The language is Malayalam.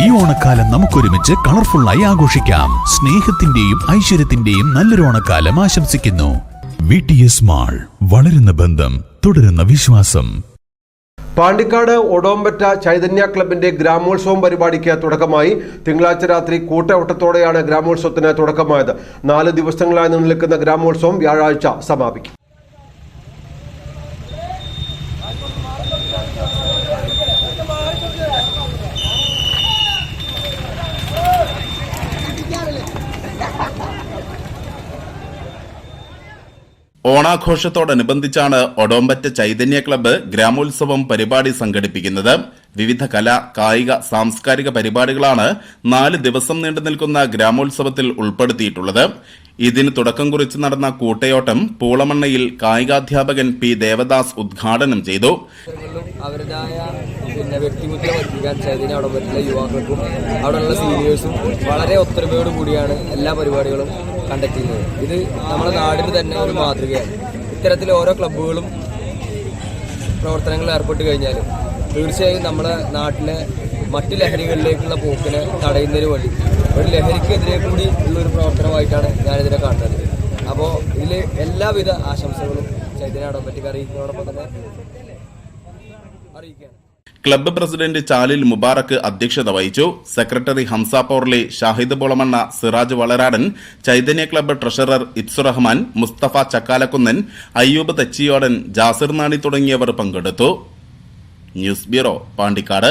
ഈ ഓണക്കാലം നമുക്കൊരുമിച്ച് കളർഫുള്ളായി ആഘോഷിക്കാം. സ്നേഹത്തിന്റെയും ഐശ്വര്യത്തിന്റെയും നല്ലൊരു ഓണക്കാലം ആശംസിക്കുന്നു. വി ടി എസ് മാൾ വളരുന്ന ബന്ധം തുടരുന്ന വിശ്വാസം. പാണ്ടിക്കാട് ഒടോമ്പറ്റ ചൈതന്യ ക്ലബിന്റെ ഗ്രാമോത്സവം പരിപാടിക്ക് തുടക്കമായി തിങ്കളാഴ്ച രാത്രി കൂട്ടവട്ടത്തോടെയാണ് ഗ്രാമോത്സവത്തിന് തുടക്കമായത്. നാല് ദിവസങ്ങളായി നിലനിൽക്കുന്ന നിൽക്കുന്ന ഗ്രാമോത്സവം വ്യാഴാഴ്ച സമാപിക്കും. ഓണാഘോഷത്തോടനുബന്ധിച്ചാണ് ഒടോമ്പറ്റ ചൈതന്യ ക്ലബ്ബ് ഗ്രാമോത്സവം പരിപാടി സംഘടിപ്പിക്കുന്നത്. വിവിധ കല കായിക സാംസ്കാരിക പരിപാടികളാണ് നാല് ദിവസം നീണ്ടു നിൽക്കുന്ന ഗ്രാമോത്സവത്തിൽ ഉൾപ്പെടുത്തിയിട്ടുള്ളത്. ഇതിന് തുടക്കം കുറിച്ച് നടന്ന കൂട്ടയോട്ടം പൂളമണ്ണയിൽ കായികാധ്യാപകൻ പി ദേവദാസ് ഉദ്ഘാടനം ചെയ്തു. അവരുടേതായ പിന്നെ വ്യക്തിമുദ്ര പഠിപ്പിക്കാൻ ചൈതന്യ അവിടെ പറ്റുന്ന യുവാക്കൾക്കും അവിടെയുള്ള സീനിയേഴ്സും വളരെ ഒത്തൊരുമയോട് കൂടിയാണ് എല്ലാ പരിപാടികളും കണ്ടക്ട് ചെയ്യുന്നത് ഇത് നമ്മുടെ നാടിന് തന്നെ ഒരു മാതൃകയാണ്. ഇത്തരത്തിൽ ഓരോ ക്ലബ്ബുകളും പ്രവർത്തനങ്ങളിൽ ഏർപ്പെട്ട് കഴിഞ്ഞാൽ തീർച്ചയായും നമ്മുടെ നാട്ടിലെ മറ്റ് ലഹരികളിലേക്കുള്ള പോക്കിനെ തടയുന്നതിന് വേണ്ടി ഒരു ലഹരിക്കെതിരെ കൂടി ഉള്ളൊരു പ്രവർത്തനമായിട്ടാണ് ഞാനിതിനെ കാണുന്നത്. അപ്പോൾ ഇതിൽ എല്ലാവിധ ആശംസകളും ചൈതന്യ അടമ്പറ്റിക്ക് അറിയിക്കുന്നതോടൊപ്പം തന്നെ അറിയിക്കുകയാണ്. ക്ലബ്ബ് പ്രസിഡന്റ് ചാലിൽ മുബാറക്ക് അധ്യക്ഷത വഹിച്ചു. Secretary Hamsa Porli Shahid Polamanna Siraj Valaradan Chaithanya club treasurer ഇത്സുറഹ്മാൻ Mustafa Chakkalakkunnan Ayyub Thechiyodan Jasir Nani തുടങ്ങിയവർ പങ്കെടുത്തു. News bureau Pandikkad.